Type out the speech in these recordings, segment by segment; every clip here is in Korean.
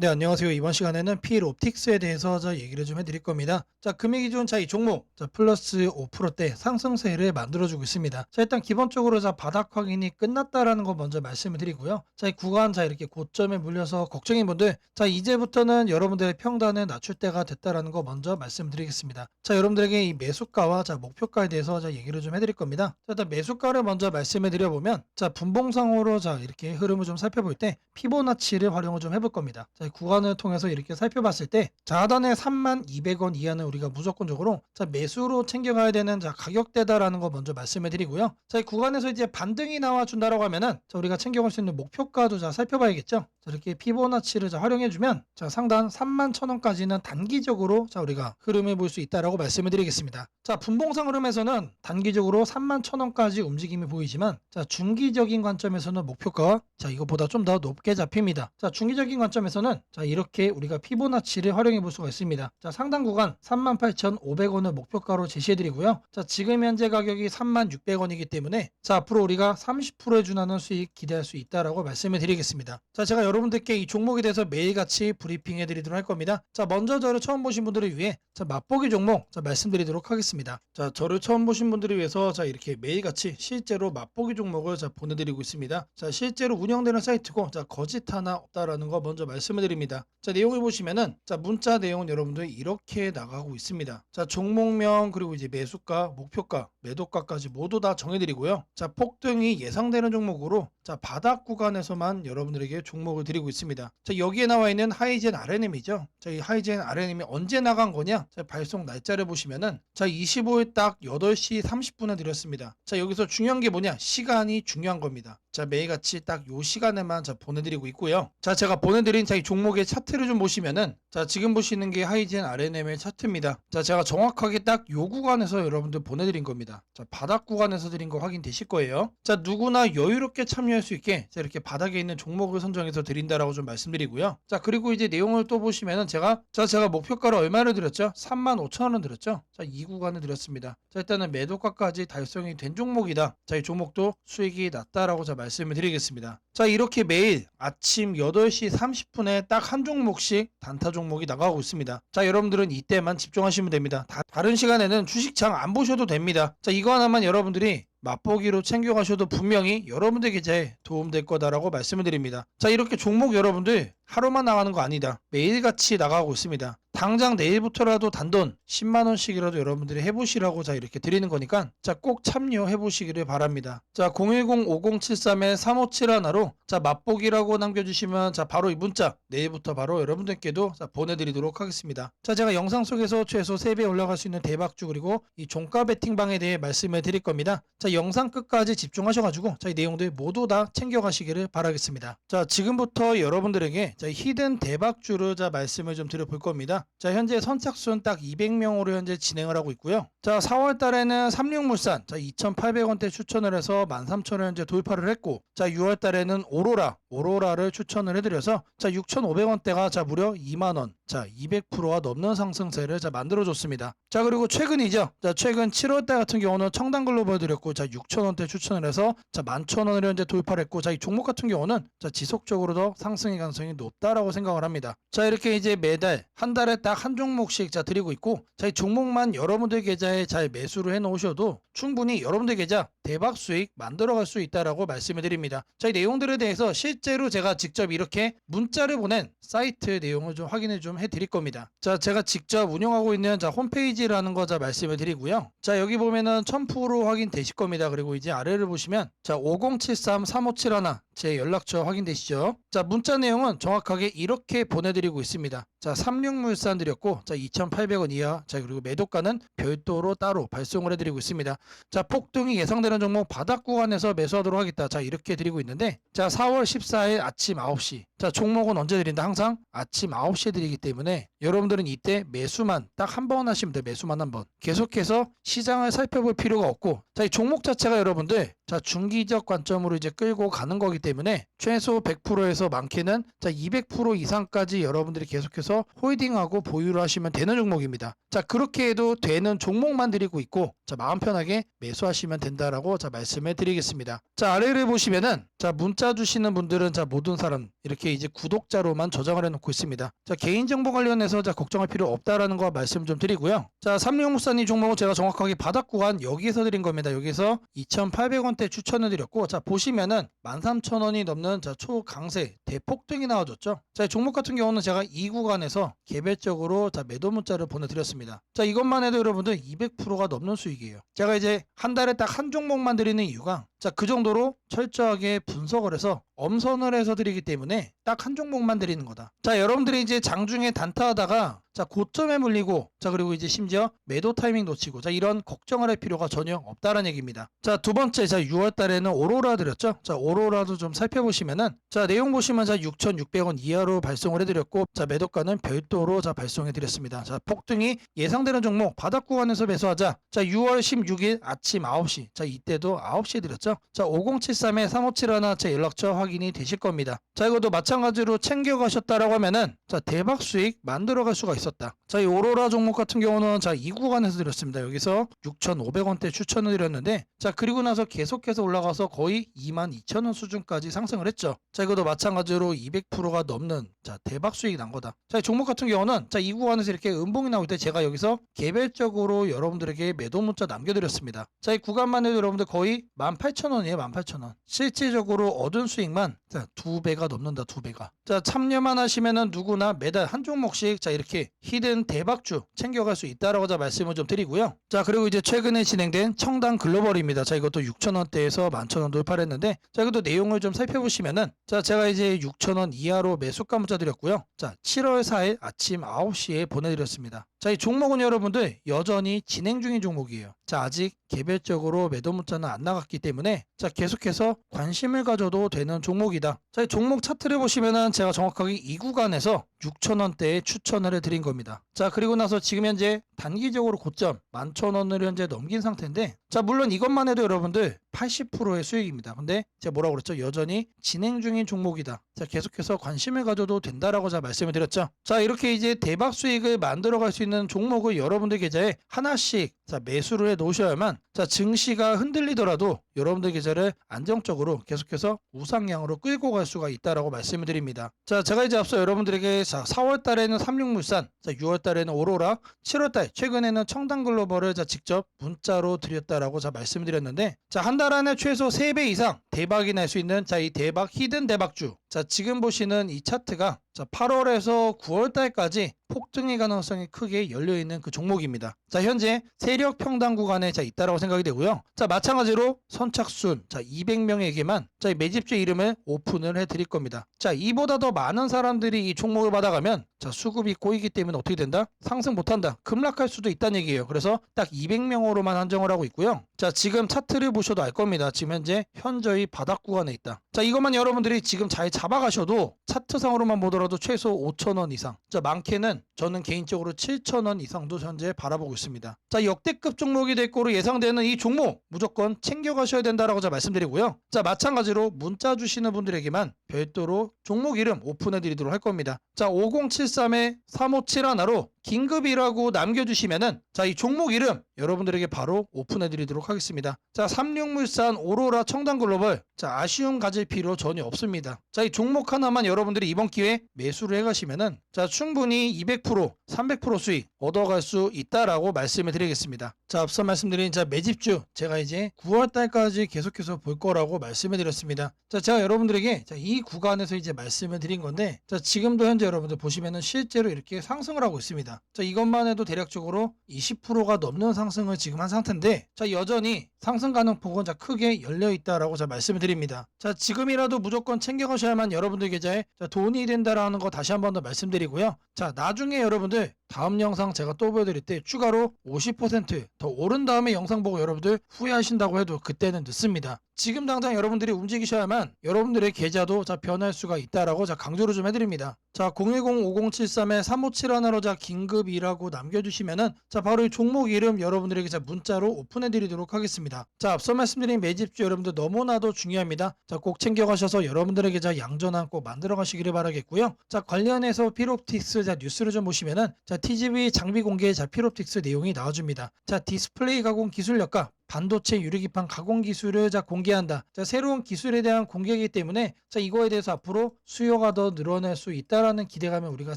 네, 안녕하세요. 이번 시간에는 PL 옵틱스에 대해서 자 얘기를 좀 해드릴 겁니다. 자, 금액 기준 자 이 종목 자 플러스 5%대 상승세를 만들어주고 있습니다. 자, 일단 기본적으로 자 바닥 확인이 끝났다라는 거 먼저 말씀을 드리고요. 자, 이 구간 자 이렇게 고점에 물려서 걱정인 분들, 자 이제부터는 여러분들의 평단을 낮출 때가 됐다라는 거 먼저 말씀드리겠습니다. 자, 여러분들에게 이 매수가와 자 목표가에 대해서 자 얘기를 좀 해드릴 겁니다. 자, 일단 매수가를 먼저 말씀을 드려보면, 자 분봉상으로 자 이렇게 흐름을 좀 살펴볼 때 피보나치를 활용을 좀 해볼 겁니다. 자, 이 구간을 통해서 이렇게 살펴봤을 때, 자 하단에 3만 200원 이하는 우리가 무조건적으로 자 매수로 챙겨가야 되는 자 가격대다라는 거 먼저 말씀을 드리고요. 자, 이 구간에서 이제 반등이 나와 준다라고 하면은 자 우리가 챙겨갈 수 있는 목표가도 자 살펴봐야겠죠. 자, 이렇게 피보나치를 자 활용해주면 자 상단 3만 천 원까지는 단기적으로 자 우리가 흐름을 볼 수 있다라고 말씀을 드리겠습니다. 자 분봉상 흐름에서는 단기적으로 3만 천 원까지 움직임이 보이지만 자 중기적인 관점에서는 목표가가 자 이것보다 좀 더 높게 잡힙니다. 자 중기적인 관점에서는 자 이렇게 우리가 피보나치를 활용해 볼 수가 있습니다. 자 상단 구간 38,500원을 목표가로 제시해 드리고요. 자 지금 현재 가격이 36,600원이기 때문에 자 앞으로 우리가 30%에 준하는 수익 기대할 수 있다라고 말씀을 드리겠습니다. 자 제가 여러분들께 이 종목에 대해서 매일같이 브리핑해 드리도록 할 겁니다. 자 먼저 저를 처음 보신 분들을 위해 자 맛보기 종목 자 말씀드리도록 하겠습니다. 자 저를 처음 보신 분들을 위해서 자 이렇게 매일같이 실제로 맛보기 종목을 자 보내드리고 있습니다. 자 실제로 운영되는 사이트고 자 거짓 하나 없다라는 거 먼저 말씀을 드립니다. 자 내용을 보시면은 자 문자 내용은 여러분들 이렇게 나가고 있습니다. 자 종목명 그리고 이제 매수가, 목표가, 매도가까지 모두 다 정해 드리고요. 자 폭등이 예상되는 종목으로 자 바닥 구간에서만 여러분들에게 종목을 드리고 있습니다. 자 여기에 나와 있는 하이젠 RNM이죠. 자 이 하이젠 RNM이 언제 나간 거냐? 자 발송 날짜를 보시면은 자 25일 딱 8시 30분에 드렸습니다. 자 여기서 중요한 게 뭐냐? 시간이 중요한 겁니다. 자 매일같이 딱 요 시간에만 자 보내드리고 있고요. 자 제가 보내드린 자이 종목의 차트를 좀 보시면은 자 지금 보시는 게 하이젠 RNM의 차트입니다. 자 제가 정확하게 딱 요 구간에서 여러분들 보내드린 겁니다. 자 바닥 구간에서 드린 거 확인되실 거예요. 자 누구나 여유롭게 참여할 수 있게 자 이렇게 바닥에 있는 종목을 선정해서 드린다라고 좀 말씀드리고요. 자 그리고 이제 내용을 또 보시면은 제가 자 제가 목표가를 얼마를 드렸죠? 3만 5천 원을 드렸죠? 자 이 구간을 드렸습니다. 자 일단은 매도가까지 달성이 된 종목이다. 자 이 종목도 수익이 낮다라고 자 말씀을 드리겠습니다. 자 이렇게 매일 아침 8시 30분에 딱 한 종목씩 단타 종목이 나가고 있습니다. 자 여러분들은 이때만 집중하시면 됩니다. 다, 다른 시간에는 주식장 안 보셔도 됩니다. 자 이거 하나만 여러분들이 맛보기로 챙겨가셔도 분명히 여러분들 계좌에 도움될 거다라고 말씀을 드립니다. 자 이렇게 종목 여러분들 하루만 나가는 거 아니다. 매일같이 나가고 있습니다. 당장 내일부터라도 단돈 10만 원씩이라도 여러분들이 해보시라고 자 이렇게 드리는 거니까 자 꼭 참여해 보시기를 바랍니다. 자 010-5073-3571 하나로 자 맛보기라고 남겨주시면 자 바로 이 문자 내일부터 바로 여러분들께도 자 보내드리도록 하겠습니다. 자 제가 영상 속에서 최소 3배 올라갈 수 있는 대박주 그리고 이 종가 베팅방에 대해 말씀을 드릴 겁니다. 자 영상 끝까지 집중하셔가지고 자 이 내용들 모두 다 챙겨가시기를 바라겠습니다. 자 지금부터 여러분들에게 자 히든 대박주를 자 말씀을 좀 드려볼 겁니다. 자 현재 선착순 딱 200명으로 현재 진행을 하고 있고요. 자 4월 달에는 삼육물산 자 2,800원대 추천을 해서 13,000원 현재 돌파를 했고 자 6월 달에는 오로라 오로라를 추천을 해드려서 자 6,500원대가 자 무려 2만 원. 자 200%가 넘는 상승세를 자 만들어줬습니다. 자 그리고 최근이죠. 자 최근 7월달 같은 경우는 청단 글로벌 드렸고 자 6,000원대 추천을 해서 자 11,000원을 현재 돌파를 했고 자 이 종목 같은 경우는 자 지속적으로 더 상승의 가능성이 높다라고 생각을 합니다. 자 이렇게 이제 매달 한 달에 딱 한 종목씩 자 드리고 있고 자 이 종목만 여러분들 계좌에 잘 매수를 해 놓으셔도 충분히 여러분들 계좌 대박 수익 만들어갈 수 있다라고 말씀을 드립니다. 자 이 내용들에 대해서 실제로 제가 직접 이렇게 문자를 보낸 사이트 내용을 좀 확인을 좀 해드릴 겁니다. 자 제가 직접 운영하고 있는 자 홈페이지라는 거자 말씀을 드리고요. 자 여기 보면은 1000% 확인 되실 겁니다. 그리고 이제 아래를 보시면 자 5073-3571제 연락처 확인되시죠? 자 문자 내용은 정확하게 이렇게 보내드리고 있습니다. 자 36물산 드렸고 자 2,800원 이하 자 그리고 매도가는 별도로 따로 발송을 해드리고 있습니다. 자 폭등이 예상되는 종목 바닥 구간에서 매수하도록 하겠다. 자 이렇게 드리고 있는데 자 4월 14일 아침 9시 자 종목은 언제 드린다? 항상 아침 9시에 드리기 때문에 여러분들은 이때 매수만 딱 한 번 하시면 돼요. 매수만 한 번. 계속해서 시장을 살펴볼 필요가 없고 자 이 종목 자체가 여러분들 자 중기적 관점으로 이제 끌고 가는 거기 때문에 최소 100%에서 많게는 자 200% 이상까지 여러분들이 계속해서 홀딩하고 보유를 하시면 되는 종목입니다. 자 그렇게 해도 되는 종목만 드리고 있고 자 마음 편하게 매수하시면 된다라고 자 말씀을 드리겠습니다. 자 아래를 보시면은 자 문자 주시는 분들은 자 모든 사람 이렇게 이제 구독자로만 저장을 해 놓고 있습니다. 자 개인 정보 관련해서 자 걱정할 필요 없다라는 거 말씀 좀 드리고요. 자 삼룡무사님 종목은 제가 정확하게 바닥 구간 여기에서 드린 겁니다. 여기서 2,800원 대 추천을 드렸고 자 보시면은 13,000원이 넘는 자 초강세 대폭등이 나와줬죠. 자이 종목 같은 경우는 제가 이 구간에서 개별적으로 자 매도 문자를 보내드렸습니다. 자 이것만 해도 여러분들 200%가 넘는 수익이에요. 제가 이제 한 달에 딱 한 종목만 드리는 이유가 자 그 정도로 철저하게 분석을 해서 엄선을 해서 드리기 때문에 딱 한 종목만 드리는 거다. 자 여러분들이 이제 장중에 단타하다가 자 고점에 물리고 자 그리고 이제 심지어 매도 타이밍 놓치고 자 이런 걱정을 할 필요가 전혀 없다는 얘기입니다. 자 두 번째 자 6월 달에는 오로라 드렸죠. 자 오로라도 좀 살펴보시면은 자 내용 보시면 자 6,600원 이하로 발송을 해 드렸고 자 매도가는 별도로 자 발송해 드렸습니다. 자 폭등이 예상되는 종목 바닥 구간에서 매수하자. 자 6월 16일 아침 9시 자 이때도 9시에 드렸죠. 자 5073에 3571 제 연락처 확인이 되실 겁니다. 자 이것도 마찬가지로 챙겨 가셨다라고 하면은 자 대박 수익 만들어 갈 수가 있었다. 자 이 오로라 종목 같은 경우는 자이 구간에서 드렸습니다. 여기서 6,500원대 추천을 드렸는데 자 그리고 나서 계속해서 올라가서 거의 22,000원 수준까지 상승을 했죠. 자 이것도 마찬가지로 200%가 넘는 자 대박 수익이 난 거다. 자 이 종목 같은 경우는 자이 구간에서 이렇게 음봉이 나올 때 제가 여기서 개별적으로 여러분들에게 매도 문자 남겨드렸습니다. 자 이 구간만 해도 여러분들 거의 18,000 원이에요. 18,000원. 실질적으로 얻은 수익만 자, 두 배가 넘는다. 두 배가. 자 참여만 하시면은 누구나 매달 한 종목씩 자 이렇게 히든 대박주 챙겨갈 수 있다라고 자 말씀을 좀 드리고요. 자 그리고 이제 최근에 진행된 청당 글로벌입니다. 자 이것도 6,000원대에서 11,000원 돌파를 했는데 자 이것도 내용을 좀 살펴보시면은 자 제가 이제 6,000원 이하로 매수가 문자 드렸고요. 자 7월 4일 아침 9시에 보내드렸습니다. 자 이 종목은 여러분들 여전히 진행 중인 종목이에요. 자 아직 개별적으로 매도 문자는 안 나갔기 때문에 자 계속해서 관심을 가져도 되는 종목이다. 자 이 종목 차트를 보시면은 제가 정확하게 이 구간에서 6,000원대에 추천을 해드린 겁니다. 자 그리고 나서 지금 현재 단기적으로 고점 11,000원을 현재 넘긴 상태인데 자 물론 이것만 해도 여러분들 80%의 수익입니다. 근데 제가 뭐라고 그랬죠? 여전히 진행 중인 종목이다. 자 계속해서 관심을 가져도 된다라고 제가 말씀을 드렸죠. 자 이렇게 이제 대박 수익을 만들어갈 수 있는 종목을 여러분들 계좌에 하나씩 자 매수를 해 놓으셔야만 자 증시가 흔들리더라도 여러분들 계좌를 안정적으로 계속해서 우상향으로 끌고 갈 수가 있다라고 말씀을 드립니다. 자 제가 이제 앞서 여러분들에게 자 4월 달에는 삼육물산, 자 6월 달에는 오로라, 7월 달 최근에는 청당 글로벌을 자 직접 문자로 드렸다라고 자 말씀드렸는데 자 한 달 안에 최소 3배 이상 대박이 날 수 있는 자 이 대박 히든 대박주 자 지금 보시는 이 차트가 자 8월에서 9월 달까지 폭등의 가능성이 크게 열려 있는 그 종목입니다. 자 현재 세력 평당 구간에 자 있다라고 생각이 되고요. 자 마찬가지로 선착순 자 200명에게만 자이 매집주 이름을 오픈을 해 드릴 겁니다. 자 이보다 더 많은 사람들이 이 종목을 받아가면 자 수급이 꼬이기 때문에 어떻게 된다? 상승 못 한다. 급락할 수도 있다는 얘기예요. 그래서 딱 200명으로만 한정을 하고 있고요. 자 지금 차트를 보셔도 알 겁니다. 지금 현재 현저히 바닥 구간에 있다. 자 이것만 여러분들이 지금 잘 잡아가셔도 차트상으로만 보더라도 최소 5천원 이상. 자 많게는 저는 개인적으로 7천원 이상도 현재 바라보고 있습니다. 자 역대급 종목이 될 거로 예상되는 이 종목 무조건 챙겨가셔야 된다라고 자 말씀드리고요. 자 마찬가지로 문자 주시는 분들에게만 별도로 종목 이름 오픈해 드리도록 할 겁니다. 자 5073에 3571로 긴급이라고 남겨주시면은 자 이 종목 이름 여러분들에게 바로 오픈해드리도록 하겠습니다. 자 삼육물산 오로라 청담글로벌 자 아쉬움 가질 필요 전혀 없습니다. 자 이 종목 하나만 여러분들이 이번 기회에 매수를 해가시면은 자 충분히 200% 300% 수익 얻어갈 수 있다라고 말씀을 드리겠습니다. 자 앞서 말씀드린 자 매집주 제가 이제 9월 달까지 계속해서 볼 거라고 말씀을 드렸습니다. 자 제가 여러분들에게 자, 이 구간에서 이제 말씀을 드린 건데 자 지금도 현재 여러분들 보시면은 실제로 이렇게 상승을 하고 있습니다. 자 이것만 해도 대략적으로 20%가 넘는 상승을 지금 한 상태인데 자 여전히 상승 가능 폭은 자 크게 열려 있다라고 자 말씀을 드립니다. 자 지금이라도 무조건 챙겨 가셔야만 여러분들 계좌에 자, 돈이 된다라는 거 다시 한 번 더 말씀드리고요. 자 나중에 여러분들 다음 영상 제가 또 보여드릴 때 추가로 50%더 오른 다음에 영상 보고 여러분들 후회하신다고 해도 그때는 늦습니다. 지금 당장 여러분들이 움직이셔야만 여러분들의 계좌도 자 변할 수가 있다라고 자 강조를 좀 해드립니다. 자 010-5073에 3571로 자 긴급이라고 남겨주시면은 자 바로 이 종목 이름 여러분들에게 자 문자로 오픈해드리도록 하겠습니다. 자 앞서 말씀드린 매집주 여러분들 너무나도 중요합니다. 자 꼭 챙겨가셔서 여러분들에게 자 양전환 꼭 만들어 가시기를 바라겠고요. 자 관련해서 피롭틱스 자 뉴스를 좀 보시면은 자 TGV 장비 공개 자 피롭틱스 내용이 나와줍니다. 자 디스플레이 가공 기술력과 반도체 유리기판 가공 기술을 자 공개한다. 자 새로운 기술에 대한 공개이기 때문에 자 이거에 대해서 앞으로 수요가 더 늘어날 수 있다라는 기대감을 우리가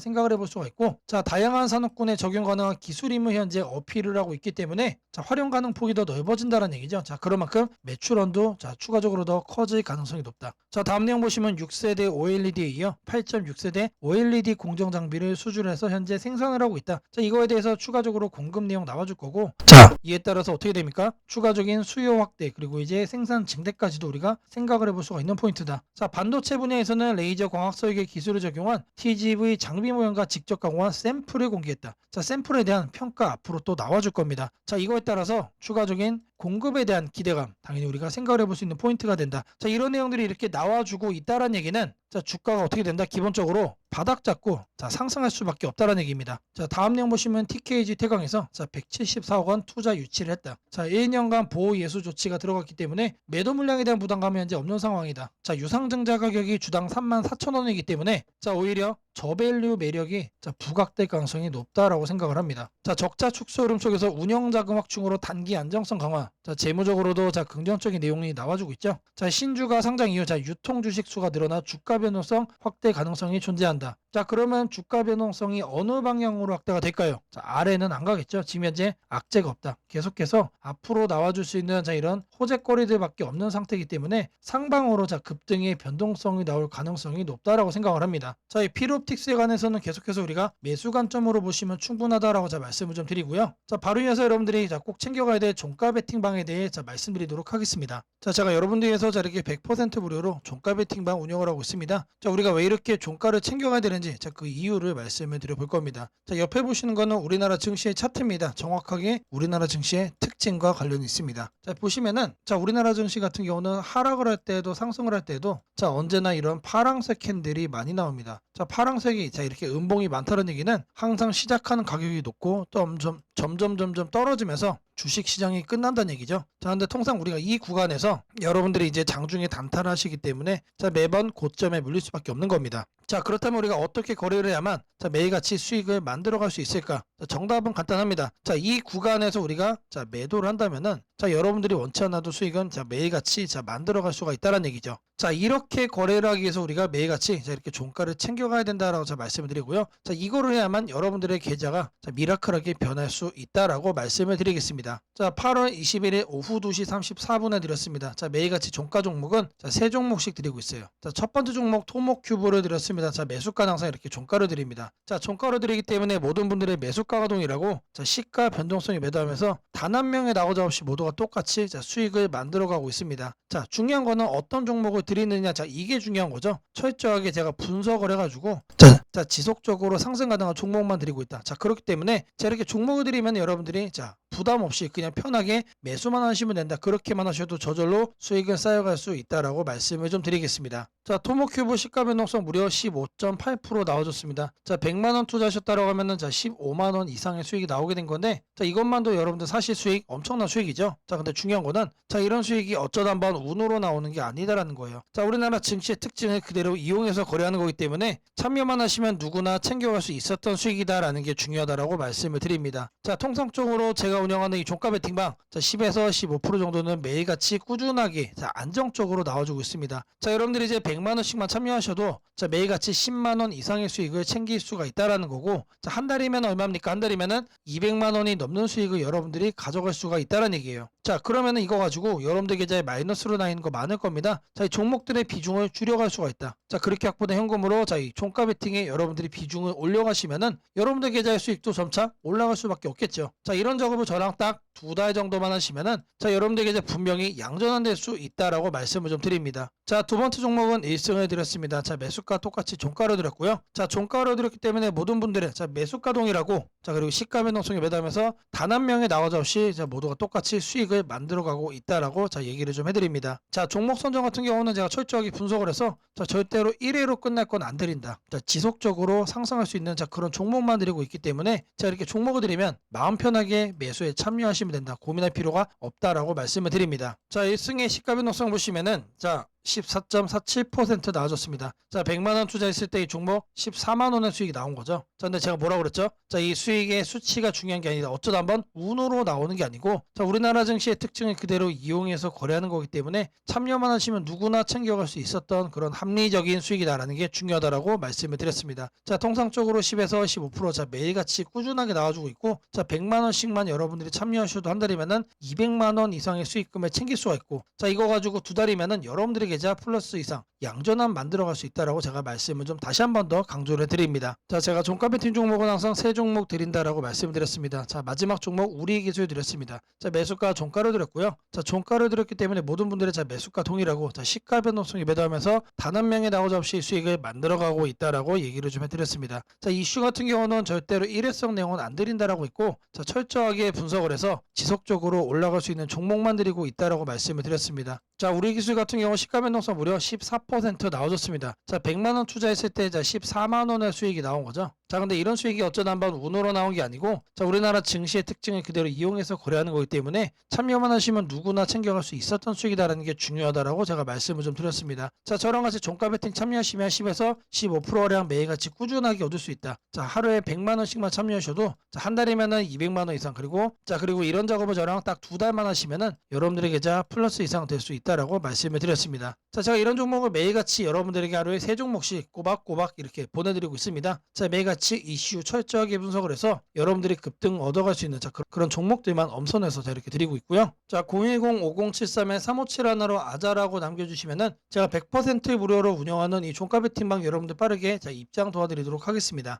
생각을 해볼 수가 있고 자 다양한 산업군에 적용 가능한 기술임을 현재 어필을 하고 있기 때문에 자 활용 가능 폭이 더 넓어진다는 얘기죠. 자 그런 만큼 매출원도 자 추가적으로 더 커질 가능성이 높다. 자 다음 내용 보시면 6세대 OLED에 이어 8.6세대 OLED 공정 장비를 수주해서 현재 생산을 하고 있다. 자 이거에 대해서 추가적으로 공급 내용 나와줄 거고 자 이에 따라서 어떻게 됩니까? 추가 적인 수요 확대 그리고 이제 생산 증대까지도 우리가 생각을 해볼 수가 있는 포인트다. 자 반도체 분야에서는 레이저 광학 설계 기술을 적용한 TGV 장비 모양과 직접 가공한 샘플을 공개했다. 자 샘플에 대한 평가 앞으로 또 나와줄 겁니다. 자 이거에 따라서 추가적인 공급에 대한 기대감 당연히 우리가 생각을 해볼 수 있는 포인트가 된다. 자 이런 내용들이 이렇게 나와주고 있다라는 얘기는 자 주가가 어떻게 된다? 기본적으로 바닥 잡고 자 상승할 수밖에 없다라는 얘기입니다. 자 다음 내용 보시면 TKG 태광에서 자 174억 원 투자 유치를 했다. 자 1년간 보호 예수 조치가 들어갔기 때문에 매도 물량에 대한 부담감이 현재 없는 상황이다. 자 유상증자 가격이 주당 3만 4천 원이기 때문에 자 오히려 저밸류 매력이 자 부각될 가능성이 높다라고 생각을 합니다. 자 적자 축소 흐름 속에서 운영 자금 확충으로 단기 안정성 강화. 자 재무적으로도 자 긍정적인 내용이 나와주고 있죠. 자 신주가 상장 이후 자 유통 주식 수가 늘어나 주가 변동성 확대 가능성이 존재한다. 자 그러면 주가 변동성이 어느 방향으로 확대가 될까요? 자 아래는 안 가겠죠. 지금 현재 악재가 없다. 계속해서 앞으로 나와줄 수 있는 자 이런 호재거리들밖에 없는 상태이기 때문에 상방으로 자 급등의 변동성이 나올 가능성이 높다라고 생각을 합니다. 자 이 피롭틱스에 관해서는 계속해서 우리가 매수 관점으로 보시면 충분하다라고 자 말씀을 좀 드리고요. 자 바로 이어서 여러분들이 자 꼭 챙겨가야 될 종가 베팅방에 대해 자 말씀드리도록 하겠습니다. 자 제가 여러분들 위해서 자 이렇게 100% 무료로 종가 베팅방 운영을 하고 있습니다. 자 우리가 왜 이렇게 종가를 챙겨가야 되는지 자 그 이유를 말씀을 드려볼 겁니다. 자 옆에 보시는 거는 우리나라 증시의 차트입니다. 정확하게 우리나라 증시의 특징과 관련이 있습니다. 자 보시면은 자 우리나라 증시 같은 경우는 하락을 할 때도 상승을 할 때도 자 언제나 이런 파랑색 캔들이 많이 나옵니다. 자 파랑색이 자 이렇게 음봉이 많다는 얘기는 항상 시작하는 가격이 높고 또 점점 점점 점점 떨어지면서 주식 시장이 끝난다는 얘기죠. 자, 근데 통상 우리가 이 구간에서 여러분들이 이제 장중에 단타하시기 때문에 자, 매번 고점에 물릴 수밖에 없는 겁니다. 자, 그렇다면 우리가 어떻게 거래를 해야만 자, 매일같이 수익을 만들어 갈 수 있을까? 자, 정답은 간단합니다. 자, 이 구간에서 우리가 자, 매도를 한다면은 자, 여러분들이 원치 않아도 수익은 자, 매일같이 자, 만들어 갈 수가 있다는 얘기죠. 자, 이렇게 거래를 하기 위해서 우리가 매일같이 자, 이렇게 종가를 챙겨가야 된다라고 자, 말씀을 드리고요. 자, 이거를 해야만 여러분들의 계좌가 자, 미라클하게 변할 수 있다라고 말씀을 드리겠습니다. 자, 8월 20일에 오후 2시 34분에 드렸습니다. 자, 매일같이 종가 종목은 자, 세 종목씩 드리고 있어요. 자, 첫 번째 종목 토목 큐브를 드렸습니다. 자, 매수가는 항상 이렇게 종가를 드립니다. 자, 종가를 드리기 때문에 모든 분들의 매수가 가동이라고 자, 시가 변동성이 매도하면서 단 한 명의 나오자 없이 모두가 똑같이 자, 수익을 만들어 가고 있습니다. 자, 중요한 거는 어떤 종목을 드리느냐. 자, 이게 중요한 거죠. 철저하게 제가 분석을 해 가지고 자, 자 지속적으로 상승 가능한 종목만 드리고 있다. 자, 그렇기 때문에 자, 이렇게 종목을 드리면 여러분들이 자, 부담 없이 그냥 편하게 매수만 하시면 된다. 그렇게만 하셔도 저절로 수익은 쌓여갈 수 있다라고 말씀을 좀 드리겠습니다. 자, 토모큐브 시가 변동성 무려 15.8% 나와줬습니다. 자, 100만 원 투자하셨다라고 하면은 자, 15만 원 이상의 수익이 나오게 된 건데 자, 이것만도 여러분들 사실 수익 엄청난 수익이죠. 자, 근데 중요한 거는 자, 이런 수익이 어쩌다 한번 운으로 나오는 게 아니다라는 거예요. 자, 우리나라 증시의 특징을 그대로 이용해서 거래하는 거기 때문에 참여만 하시면 누구나 챙겨갈 수 있었던 수익이다라는 게 중요하다라고 말씀을 드립니다. 자, 통상적으로 제가 운영하는 이 종가 베팅방 자, 10에서 15% 정도는 매일같이 꾸준하게 자, 안정적으로 나와주고 있습니다. 자, 여러분들이 이제 100만 원씩만 참여하셔도 자, 매일같이 10만 원 이상의 수익을 챙길 수가 있다라는 거고 자, 한 달이면 얼마입니까? 한 달이면은 200만 원이 넘는 수익을 여러분들이 가져갈 수가 있다는 얘기예요. 자, 그러면은 이거 가지고 여러분들 계좌에 마이너스로 나 있는 거 많을 겁니다. 자, 이 종목들의 비중을 줄여갈 수가 있다. 자, 그렇게 확보된 현금으로 자, 이 종가 베팅에 여러분들이 비중을 올려가시면은 여러분들 계좌의 수익도 점차 올라갈 수밖에 없겠죠. 자, 이런 작업을 저랑 딱 두 달 정도만 하시면은 자, 여러분들 계좌 분명히 양전환될 수 있다라고 말씀을 좀 드립니다. 자, 두 번째 종목은 1승을 드렸습니다. 자, 매수가 똑같이 종가로 드렸고요. 자, 종가로 드렸기 때문에 모든 분들의 자, 매수가동이라고 자, 그리고 시가 변동성이 매달면서 단 한 명의 나오자 없이 자, 모두가 똑같이 수익을 만들어가고 있다라고 자, 얘기를 좀 해드립니다. 자, 종목 선정 같은 경우는 제가 철저하게 분석을 해서 자, 절대로 1회로 끝날 건 안 드린다. 자, 지속적으로 상승할 수 있는 자, 그런 종목만 드리고 있기 때문에 자, 이렇게 종목을 드리면 마음 편하게 매수에 참여하시 면 된다. 고민할 필요가 없다라고 말씀을 드립니다. 자, 1승의 시가 변동성 보시면은 자, 14.47% 나아졌습니다. 자, 100만 원 투자했을 때 이 종목 14만 원의 수익이 나온 거죠. 자, 근데 제가 뭐라 그랬죠? 자, 이 수익의 수치가 중요한 게 아니라 어쩌다 한번 운으로 나오는 게 아니고 자, 우리나라 증시의 특징을 그대로 이용해서 거래하는 거기 때문에 참여만 하시면 누구나 챙겨갈 수 있었던 그런 합리적인 수익이다라는 게 중요하다라고 말씀을 드렸습니다. 자, 통상적으로 10에서 15%자 매일같이 꾸준하게 나와주고 있고 자, 100만 원씩만 여러분들이 참여하셔도 한 달이면은 200만 원 이상의 수익금을 챙길 수가 있고 자, 이거 가지고 두 달이면은 여러분들의 계좌 플러스 이상 양전환 만들어갈 수 있다라고 제가 말씀을 좀 다시 한 번 더 강조를 드립니다. 자, 제가 종가 배팅 종목은 항상 세 종목 드린다라고 말씀을 드렸습니다. 자, 마지막 종목 우리 기술 드렸습니다. 자, 매수가 종가를 드렸고요. 자, 종가를 드렸기 때문에 모든 분들의 자 매수가 동일하고 자, 시가 변동성이 매도하면서 단 한 명의 나오자 없이 수익을 만들어가고 있다라고 얘기를 좀 해드렸습니다. 자, 이슈 같은 경우는 절대로 일회성 내용은 안 드린다라고 있고 자, 철저하게 분석을 해서 지속적으로 올라갈 수 있는 종목만 드리고 있다라고 말씀을 드렸습니다. 자, 우리 기술 같은 경우 시가 변동성 무려 14% 나와줬습니다. 자, 100만 원 투자했을 때 자, 14만 원의 수익이 나온 거죠. 자, 근데 이런 수익이 어쩌다 한번 운으로 나온 게 아니고 자, 우리나라 증시의 특징을 그대로 이용해서 거래하는 거기 때문에 참여만 하시면 누구나 챙겨갈 수 있었던 수익이다라는 게 중요하다라고 제가 말씀을 좀 드렸습니다. 자, 저랑 같이 종가 베팅 참여하시면 10에서 15%량 매일같이 꾸준하게 얻을 수 있다. 자, 하루에 100만 원씩만 참여하셔도 자, 한 달이면은 200만 원 이상 그리고 자, 그리고 이런 작업을 저랑 딱 두 달만 하시면은 여러분들의 계좌 플러스 이상 될 수 있다라고 말씀을 드렸습니다. 자, 제가 이런 종목을 매 일같이 여러분들에게 하루에 세 종목씩 꼬박꼬박 이렇게 보내드리고 있습니다. 자, 매일같이 이슈 철저하게 분석을 해서 여러분들이 급등 얻어갈 수 있는 자, 그- 그런 종목들만 엄선해서 자, 이렇게 드리고 있고요. 자, 010-5073-357 하나로 아자라고 남겨주시면은 제가 100% 무료로 운영하는 이 종가 베팅방 여러분들 빠르게 자, 입장 도와드리도록 하겠습니다.